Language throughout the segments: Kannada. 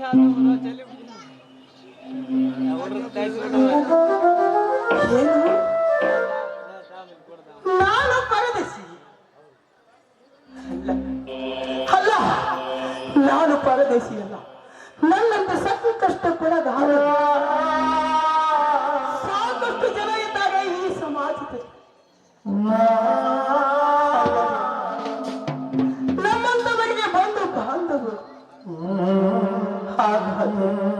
ಸಮಾಜದಲ್ಲಿ ನೀನೊಬ್ಬ ಚಲಿ ಇನ್ನೊಂದ್- ಇನ್ನೊಂದ್ ಪಡಗಾರ ಸಾಕಷ್ಟು ಜನ ಈ ಸಮಾಜದಲ್ಲಿ ನಮ್ಮಂತವರಿಗೆ ಬಂದು ಬಾಂಧವರು ಹಾಗಾಗಿ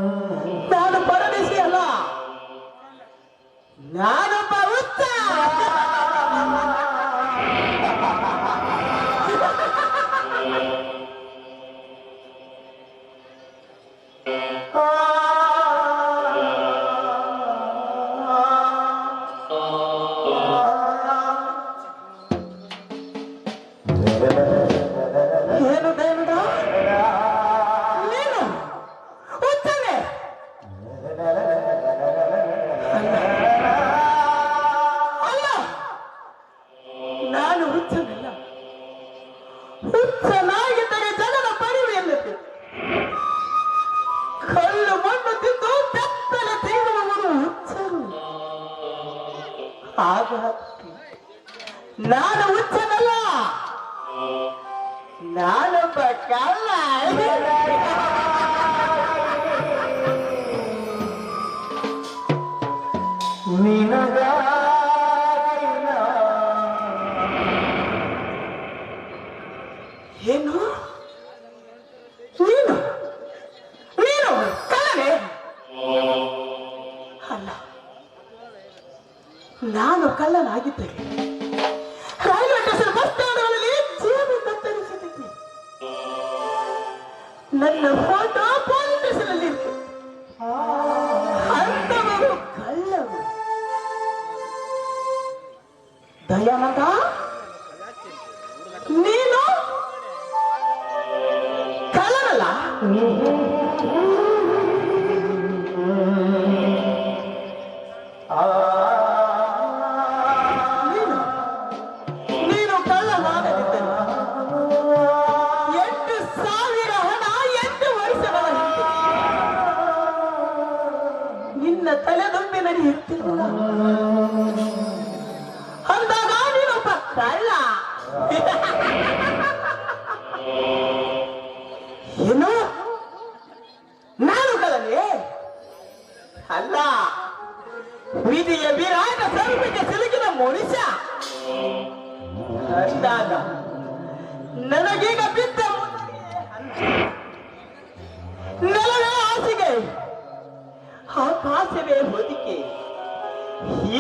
ಕಳ್ಳನೆ ಅಲ್ಲ ನಾನು ಕಳ್ಳನಾಗಿದ್ದೇನೆ. ರೈಲ್ವೆ ಸ್ಟೇಷನ್ ಬಸ್ ಸ್ಟ್ಯಾಂಡ್ಗಳಲ್ಲಿ ಕತ್ತರಿಸಿದ್ದೀನಿ ನನ್ನ ಫೋಟೋ ಪೊಲೀಸ್ ಅಂತವರು ಕಳ್ಳರು. ದಯಾನಂದ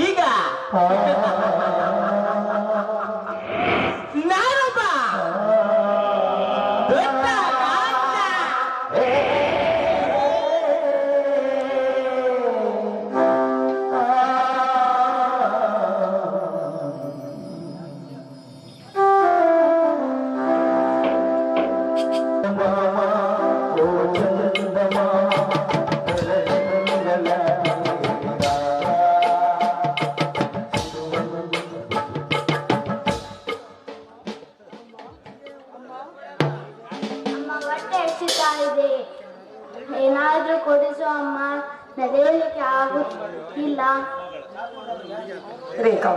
ಈಗ. ಏನಾದ್ರೂ ಕೊಡಿಸು ಅಮ್ಮ ನಡೆಯಲಿಕ್ಕೆ ಆಗುತ್ತಿಲ್ಲ. ರೇಖಾ,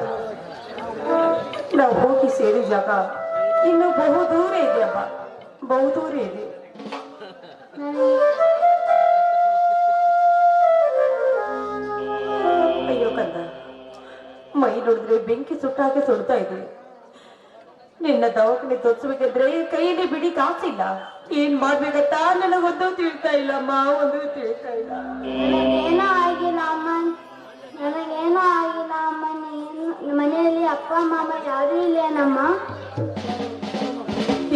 ನಾವು ಹೋಗಿ ಸೇರಿ ಜಾಗ. ಇನ್ನು ಬಹು ದೂರ ಇದೆ ಅಪ್ಪ. ಬಹು ದೂರ ಇದೆ. ಅಯ್ಯೋ ಕಂದ, ಮೈ ನೋಡಿದ್ರೆ ಬೆಂಕಿ ಸುಟ್ಟಾಕೆ ಸುಡ್ತಾ ಇದೆ. ನಿನ್ನ ದವಾಖಾನೆ ತೋರಿಸ್ಬೇಕಂದ್ರೆ ಕೈಯಲ್ಲಿ ಬಿಡಿ ಕಾಸಿಲ್ಲ. ಏನ್ ಮಾಡ್ಬೇಕತ್ತ ನನಗೊಂದು ತಿಳಿತಾ ಇಲ್ಲಮ್ಮ ಒಂದು ತಿಳ್ತಾ ಇಲ್ಲ. ಏನೋ ಆಗಿಲ್ಲ ಅಮ್ಮ. ನನಗೇನೋ ಆಗಿಲ್ಲ ಅಮ್ಮ. ಮನೆಯಲ್ಲಿ ಅಪ್ಪ ಮಾಮ ಯಾರು ಇಲ್ಲೇನಮ್ಮ?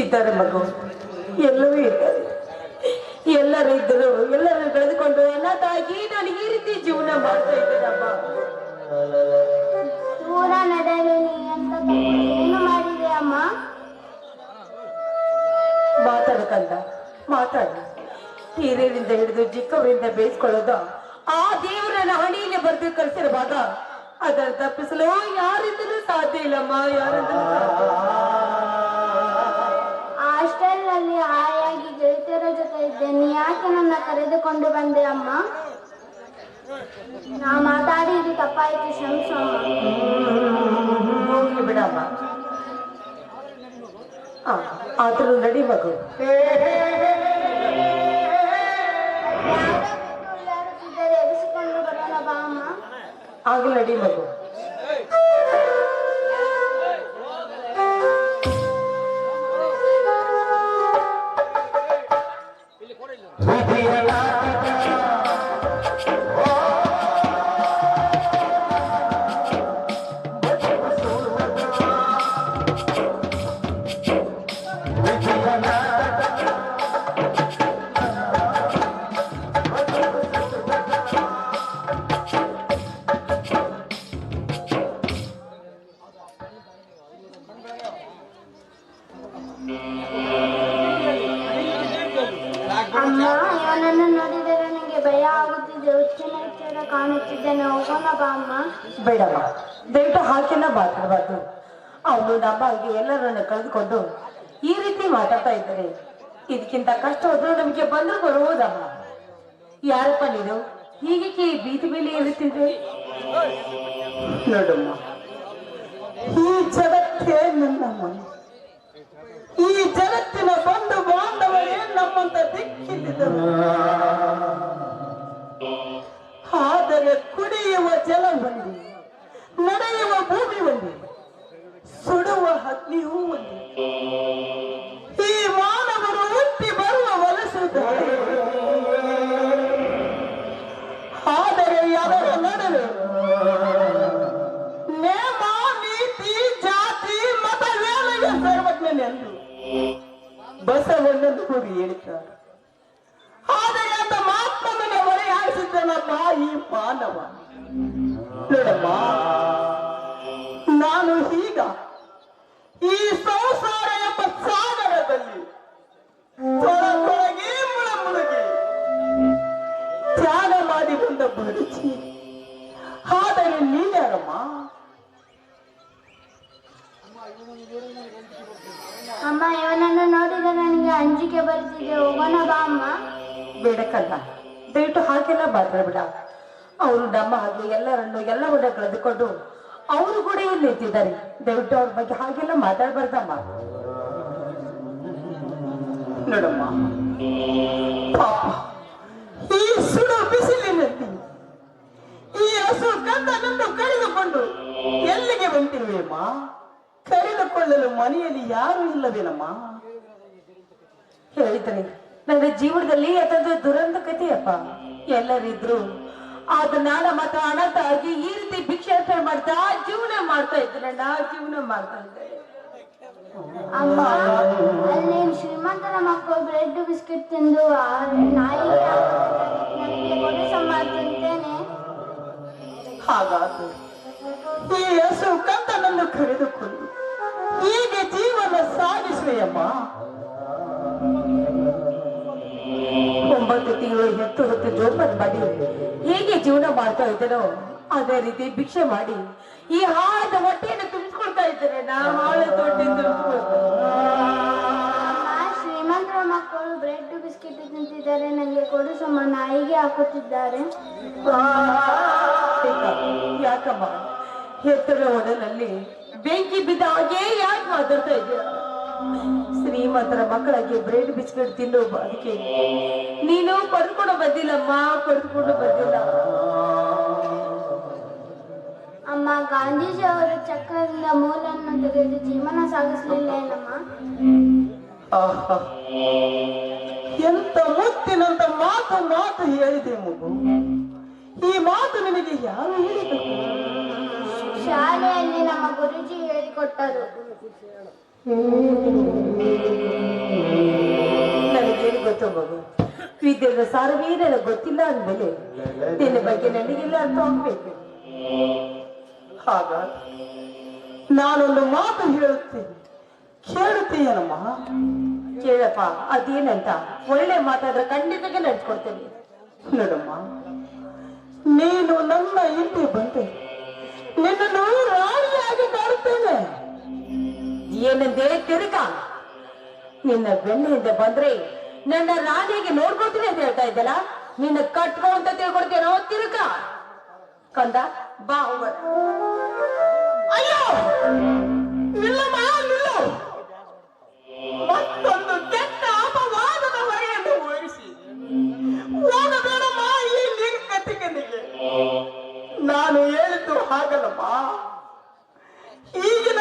ಇದ್ದಾರೆ ಮಗು. ಎಲ್ಲರೂ ಇದ್ದಾರೆ. ಎಲ್ಲರೂ ಇದ್ರು ಎಲ್ಲರೂ ಬೆಳೆದುಕೊಂಡು ಎಲ್ಲ ತಾಗಿ ನಾನು ಈ ರೀತಿ ಜೀವನ ಮಾಡ್ತಾ ಇದ್ದೇನಮ್ಮ. ದೂರ ನಡೆಯಲಿ ಅಂತ ಏನು ಮಾಡಿದೆ ಅಮ್ಮ ಕಂದ ಮಾತಾಡ. ಹಿರಿಯರಿಂದ ಹಿಡಿದು ಚಿಕ್ಕವರಿಂದ ಬೇಯಿಸ್ಕೊಳ್ಳೋದ ಆ ದೇವರನ್ನ ಹಣಿಯಲ್ಲಿ ಬರ್ದು ಕಳಿಸಿರುವಾಗ ಅದನ್ನು ತಪ್ಪಿಸಲು ಯಾರಿಂದಲೂ ಸಾಧ್ಯ ಇಲ್ಲಮ್ಮ, ಯಾರಿಂದಲೂ. ಹಾಸ್ಟೆಲ್ನಲ್ಲಿ ಹಾಯಾಗಿ ಗೆಳತಿಯರ ಜೊತೆ ಇದ್ದೆ. ನೀ ಯಾಕೆ ನನ್ನ ಕರೆದುಕೊಂಡು ಬಂದೆ ಅಮ್ಮ? ನಾ ಮಾತಾಡಿದ್ದು ತಪ್ಪಾಯ್ತು, ಕ್ಷಮಿಸು ಆದ್ರೂ ನಡಿ ಮಗು ಆಗ್ಲಿ ನಡಿ ಮಗು ನಮ್ಮ ಹಾಗೆ ಎಲ್ಲರನ್ನು ಕಳೆದುಕೊಂಡು ಈ ರೀತಿ ಮಾತಾಡ್ತಾ ಇದ್ದಾರೆ. ಇದಕ್ಕಿಂತ ಕಷ್ಟ ಹೋದ್ರು ನಮಗೆ ಬಂದ್ರು ಬರುವುದಮ್ಮ ಯಾರಪ್ಪ ನೀನು? ಹೀಗೆ ಬೀದಿ ಮೇಲೆ ಇರುತ್ತಿದ್ರೆ ನೋಡಮ್ಮ, ಈ ಜಗತ್ತೇ ನನ್ನ ಈ ಜಗತ್ತಿನ ಬಂಧು ಬಾಂಧವರೇ ನಮ್ಮಂತ ದಿಕ್ಕಿದ್ದರು ಆದರೆ ಕುಡಿಯುವ ಜಲ ಬಂದಿ ನಡೆಯುವ ಭೂಮಿ ಸುಡುವ ಅಗ್ನಿಯೂ ಒಂದೇ ಈ ಮಾನವರು ಹುಟ್ಟಿ ಬರುವ ವಲಸಿದ್ದಾರೆ ಆದರೆ ಅದರ ನಡುವೆ ನೇಮ, ನೀತಿ, ಜಾತಿ, ಮತ ವೇಳೆಗೆ ಸರ್ವಜ್ಞನೆಂದು ಬಸವಣ್ಣನು ಕೂಗಿ ಹೇಳಿದ್ದಾರೆ. ಆದರೆ ಅಂತ ಮಹಾತ್ಮನ ಹೊರೆಯಾಡಿಸಿದ್ದನಪ್ಪ ಈ ಮಾನವ. ನೋಡಮ್ಮ. ಮಾತಾಡ್ಬೇಡ ಅವರು ನಮ್ಮ ಹಾಗೆ ಎಲ್ಲರನ್ನು ಎಲ್ಲವನ್ನ ಕಳೆದುಕೊಂಡು ಅವರು ಕೂಡ ಇಲ್ಲಿ ನಿಂತಿದ್ದಾರೆ. ದಯವಿಟ್ಟು ಅವ್ರ ಬಗ್ಗೆ ಹಾಗೆಲ್ಲ ಮಾತಾಡ್ಬಾರ್ದಮ್ಮ. ನೋಡಮ್ಮ ಈ ಸುಡು ಬಿಸಿಲಿನಲ್ಲಿ ಈ ಹಸು ಗಂಧನನ್ನು ಕಳೆದುಕೊಂಡು ಎಲ್ಲಿಗೆ ಬಂದಿರುವೆಮ್ಮ ಕರೆದುಕೊಳ್ಳಲು ಮನೆಯಲ್ಲಿ ಯಾರು ಇಲ್ಲವೇನಮ್ಮ? ಹೇಳಿದ್ರೆ ನನ್ನ ಜೀವನದಲ್ಲಿ ಅದೊಂದು ದುರಂತ ಕಥೆಯಪ್ಪ. ಎಲ್ಲರಿದ್ರು. ಆದ ನಾನ ಮತ ಹಣ ಆಗಿ ಈ ರೀತಿ ಭಿಕ್ಷಾಟನೆ ಮಾಡ್ತಾ ಜೀವನ ಮಾಡ್ತಾ ಇದ್ರಣ್ಣ ಜೀವನ ಮಾಡ್ತಾ ಇದ್ದೆ. ಅಮ್ಮ ಅಲ್ಲಿ ಶ್ರೀಮಂತನ ಮಕ್ಕಳು ಬ್ರೆಡ್ ಬಿಸ್ಕೆಟ್ ತಿಂದು ಹಾಕುತ್ತಿದ್ದಾರೆ. ತಿಂತೇನೆ. ಹಾಗಾದ್ರೆ ಈ ಹಸು ಕಂದನನ್ನು ಕರೆದುಕೊಂಡು ಹೀಗೆ ಜೀವನ ಸಾಗಿಸುವೆಯಮ್ಮ. ಒಂಬತ್ತು ತಿಂಗಳು ಹತ್ತು ಹತ್ತು ಜೋಪನ್ ಮಾಡಿ ಹೇಗೆ ಜೀವನ ಮಾಡ್ತಾ ಇದ್ದನೋ ಅದೇ ರೀತಿ ಭಿಕ್ಷೆ ಮಾಡಿ ಈ ಹಾಳದ ಹೊಟ್ಟೆಯನ್ನು ತುಂಬಿಸ್ಕೊಳ್ತಾ ಇದ್ದಾರೆ ನಾ ಹಾಳು ದೊಡ್ಡ ಅಮ್ಮ ಶ್ರೀಮಂತರ ಮಕ್ಕಳು ಬ್ರೆಡ್ ಬಿಸ್ಕೆಟ್ ತಿಂತಿದ್ದಾರೆ. ನನಗೆ ಕೊಡಿಸಮ್ಮ ನಾಯಿಗೆ ಹಾಕುತ್ತಿದ್ದಾರೆ. ಯಾಕಮ್ಮ? ಎತ್ತರ ಒಡಲಲ್ಲಿ ಬೆಂಕಿ ಬಿದ್ದ ಹಾಗೆ ಯಾಕೆ ಮಾತಾಡ್ತಾ ಇದ್ದೀರ ಶ್ರೀಮಂತರ ಮಕ್ಕಳಾಗಿ ಬ್ರೆಡ್ ಬಿಸ್ಕೆಟ್ ತಿನ್ನು ಅದಕ್ಕೆ ನೀನು ಪಡ್ಕೊಂಡು ಬಂದಿಲ್ಲಮ್ಮ ಪಡ್ಕೊಂಡು ಬಂದಿಲ್ಲ. ಅಮ್ಮ ಗಾಂಧೀಜಿ ಅವರು ಚಕ್ರದಿಂದ ಮೂಲವನ್ನು ತೆಗೆದು ಜೀವನ ಸಾಗಿಸಲಿಲ್ಲ ಏನಮ್ಮ? ಆಹಾ. ಎಂತ ಮುತ್ತಿನಂತ ಮಾತು ಮಾತು ಹೇಳಿದೆ ಮಗು. ಈ ಮಾತು ನಿನಗೆ ಯಾರು ಹೇಳಿದರು? ಶಾಲೆಯಲ್ಲಿ ನಮ್ಮ ಗುರುಜಿ ಹೇಳಿಕೊಟ್ಟರು. ನನಗೇನು ಗೊತ್ತೋ ಮಗು? ವಿದ್ಯೆಯ ಸಾರವೇ ನನಗೆ ಗೊತ್ತಿಲ್ಲ ಅಂದ್ಮೇಲೆ ನಿನ್ನ ಬಗ್ಗೆ ನನಗಿಲ್ಲ ಅಂತ ಹೋಗ್ಬೇಕು ಹಾಗ ನಾನೊಂದು ಮಾತು ಹೇಳುತ್ತೇನೆ. ಕೇಳುತ್ತೀಯನಮ್ಮ? ಕೇಳಪ್ಪ, ಅದೇನಂತ? ಒಳ್ಳೆ ಮಾತಾದ್ರೆ ಖಂಡಿತಕ್ಕೆ ನಡ್ಸ್ಕೊಡ್ತೇನೆ. ನೋಡಮ್ಮ, ನೀನು ನನ್ನ ಹಿಂದೆ ಬಂದೆ. ನಿನ್ನನ್ನು ರಾಣಿಯಾಗಿ ಕಾಡುತ್ತೇನೆ ಏನಂದೆ ತಿರುಗ. ನಿನ್ನ ಬೆನ್ನಿಂದ ಬಂದ್ರೆ ನನ್ನ ರಾಣಿಗೆ ನೋಡ್ಕೊಳ್ತೀನಿ ಅಂತ ಹೇಳ್ತಾ ಇದ್ದಲ್ಲ? ನಿನ್ನ ಕಟ್ಕೋ ಅಂತ ತಿಳ್ಕೊಡ್ತೇನೋ? ತಿರುಗ. ಕಂದ, ಬಾ ಅಯ್ಯೋ! ಮತ್ತೊಂದು ಈ ನಾನು ಹೇಳಿದ್ದು ಹಾಗಲ್ಲಮ್ಮ ಈಗಿನ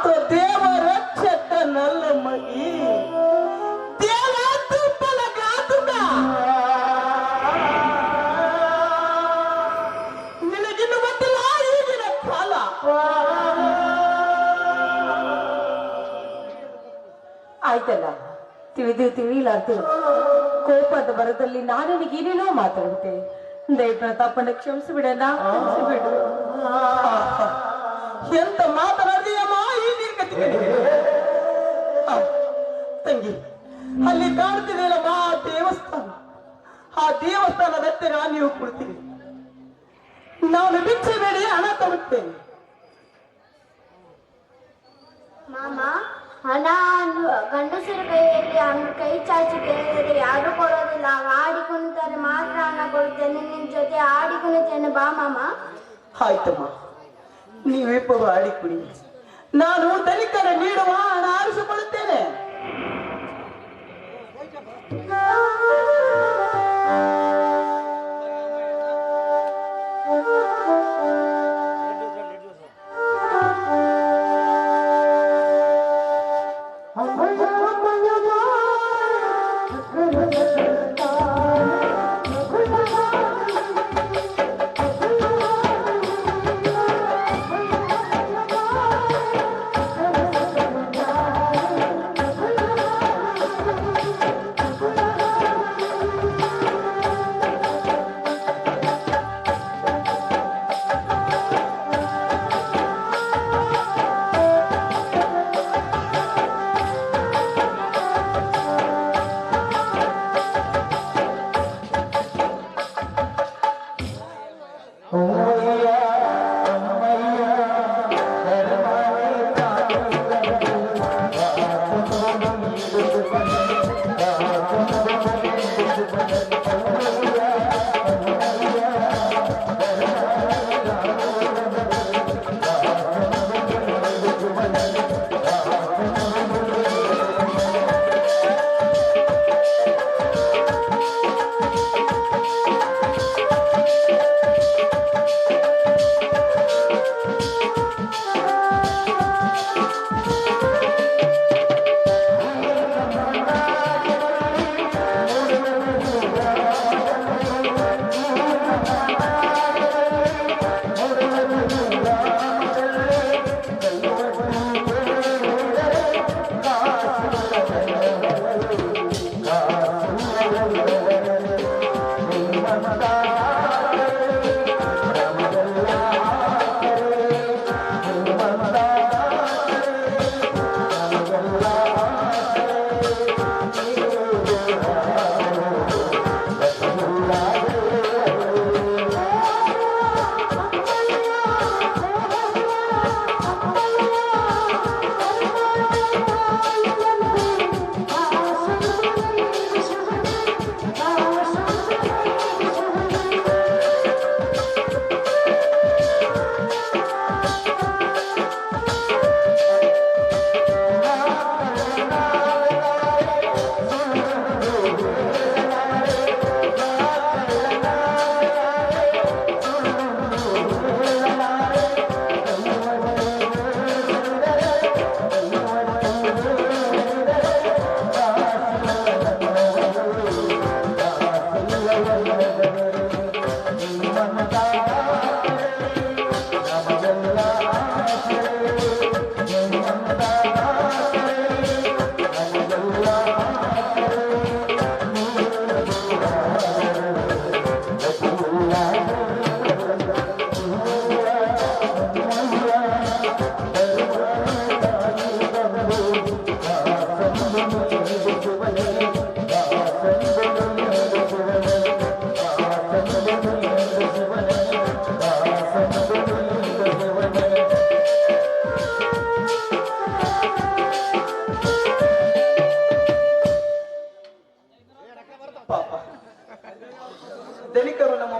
ಅನಾಥ ದೇವ ರಕ್ಷಕನಲ್ಲ ಮಗಿ. ದೇವ ತುಪ್ಪಲ ಘಾತುಕ ನಿನಗಿನ್ನು ಗೊತ್ತಿಲ್ಲ ಈಗಿನ ಕಾಲ ಆಯ್ತಲ್ಲ? ತಿಳಿದು ತಿಳಿಲಾರ್ದು ಕೋಪದ ಬರದಲ್ಲಿ ನಾನು ನಿನಗೇನೇನೋ ಮಾತಾಡುತ್ತೆ ದಯ ಪ್ರತಾಪನ ಕ್ಷಮಿಸಿ ಬಿಡಣ್ಣ ಬಿಡು ಎಂತ ಆ, ತಂಗಿ ಅಲ್ಲಿ ಕಾಣ್ತಿದೆಯಲ್ಲಮ್ಮ ಆ ದೇವಸ್ಥಾನ. ಆ ದೇವಸ್ಥಾನದ ಹತ್ತಿರ ನೀವು ಕೊಡ್ತೀವಿ ನಾನು ಬಿಚ್ಚೆ ಬೇಡಿ ಹಣ ತರುತ್ತೇನೆ. ಮಾಮ ಹಣ ಗಂಡಸರ ಕೈಯಲ್ಲಿ ಹಣ ಕೈ ಚಾಚಿ ಕೇಳಿದರೆ ಯಾರು ಕೊಡೋದಿಲ್ಲ. ಆಡಿ ಕುಣಿತಾರೆ ಮಾತ್ರ ಹಣ ಕೊಡುತ್ತೇನೆ ನಿನ್ ಜೊತೆ ಆಡಿ ಕುಣಿತೇನೆ ಬಾ ಮಾಮ. ಆಯ್ತಮ್ಮ. ನೀವಿಬ್ಬರು ಆಡಿ ಕುಡಿ ನಾನು ದಲಿತರ ನೀಡುವ ಹಣ ಆರಿಸಿಕೊಳ್ಳುತ್ತೇನೆ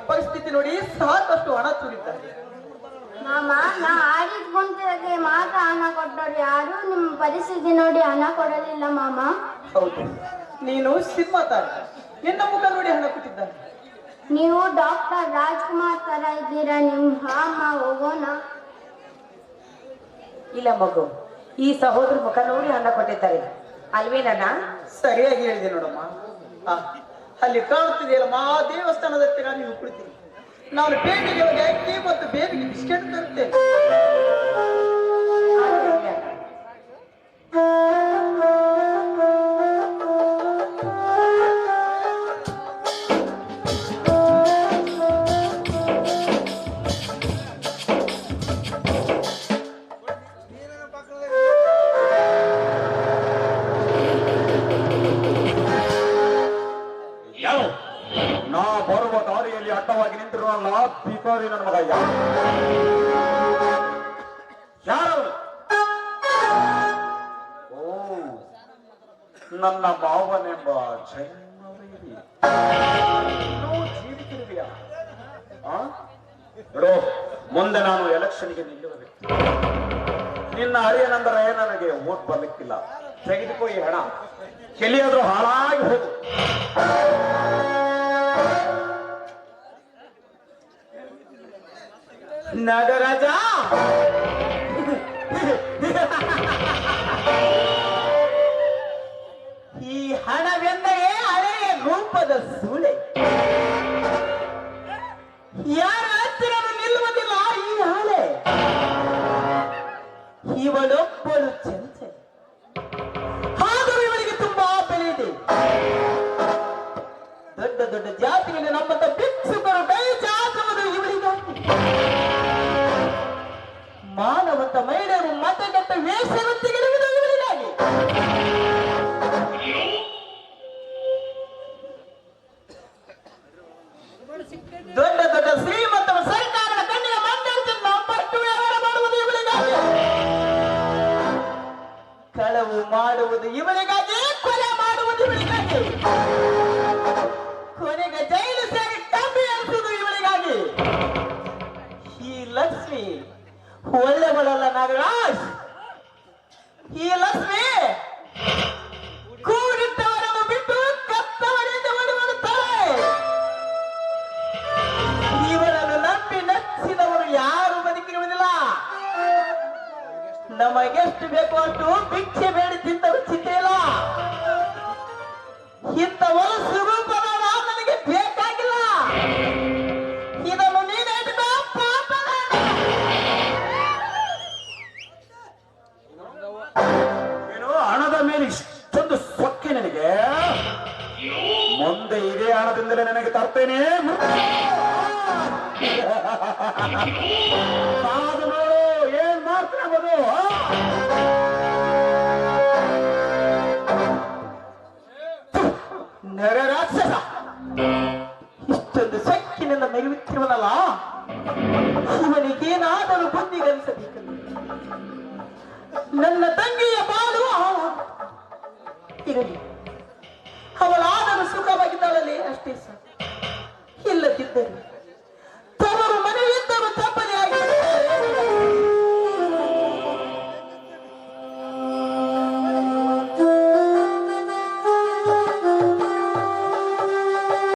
ಪರಿಸ್ಥಿತಿ ನೋಡಿ ಸಾಕಷ್ಟು ಹಣ ತುಳಿತಾರೆ ಮಾಮ ನಾ ಆಡಿದ ಕುಂತಕ್ಕೆ ಮಾತ್ರ ಹಣ ಕೊಟ್ಟವ್ರು ಯಾರು? ನಿಮ್ಮ ಪರಿಸ್ಥಿತಿ ನೋಡಿ ಹಣ ಕೊಡಲಿಲ್ಲ ಮಾಮ. ಹೌದು. ನೀನು ಸಿನಿಮಾ ತರ. ನಿನ್ನ ಮುಖ ನೋಡಿ ಹಣ ಕೊಟ್ಟಿದ್ದಾನೆ. ನೀವು ಡಾಕ್ಟರ್ ರಾಜ್ಕುಮಾರ್ ತರ ಇದ್ದೀರಾ? ನಿಮ್ಮ ಅಮ್ಮ ಹೋಗೋಣ. ಇಲ್ಲ ಮಗು ಈ ಸಹೋದರ ಮುಖ ನೋಡಿ ಹಣ ಕೊಟ್ಟಿದ್ದಾರೆ. ಅಲ್ವೇನಣ್ಣ? ಸರಿಯಾಗಿ ಹೇಳಿದೆ ನೋಡಮ್ಮ. ಅಲ್ಲಿ ಕಾಣುತ್ತಿದೆಯಲ್ಲ ಮಾ ದೇವಸ್ಥಾನದ ಹತ್ತಿರ ನೀವು ಕುಳಿತೀನಿ ನಾನು ಬೇಬಿಗೆ ಒಂದು ಅಕ್ಕಿ ಮತ್ತು ಬೇಬಿಗೆ ಬಿಸ್ಕೆಟ್ ತರುತ್ತೇನೆ ನೋಡು ಮುಂದೆ ನಾನು ಎಲೆಕ್ಷನ್ಗೆ ನಿಲ್ಲುವ. ವ್ಯಕ್ತಿ ನಿನ್ನ ಅರಿಯನಂದ್ರೆ ನನಗೆ ಓಟ್ ಬರ್ಲಿಕ್ಕಿಲ್ಲ. ತೆಗೆದುಕೋ ಈ ಹಣ. ಕೆಲಿಯಾದ್ರೂ ಹಾಳಾಗಿ ಹೋಗು. ನಗರಾಜ! ಸುಳಿ ಸೂಳೆ. ಯಾರ ಹತ್ತಿರನೂ ನಿಲ್ಲುವುದಿಲ್ಲ? ಈ ಹಾಳೆ. ಇವಳೊಬ್ಬಳು ನಮಗೆಷ್ಟು ಬೇಕು ಅಷ್ಟು ಭಿಕ್ಷೆ ಬೇಡಿ ತಿಂದರು ಚಿಂತೆಯಿಲ್ಲ. ಇಂಥ ಸ್ವರೂಪ ನನಗೆ ಬೇಕಾಗಿಲ್ಲ. ಇದನ್ನು ನೀನೇ. ಏನು ಹಣದ ಮೇಲೆ ಇಷ್ಟೊಂದು ಸೊಕ್ಕೆ ನನಗೆ? ಮುಂದೆ ಇದೇ ಹಣದಿಂದಲೇ ನನಗೆ ತರ್ತೇನೆ.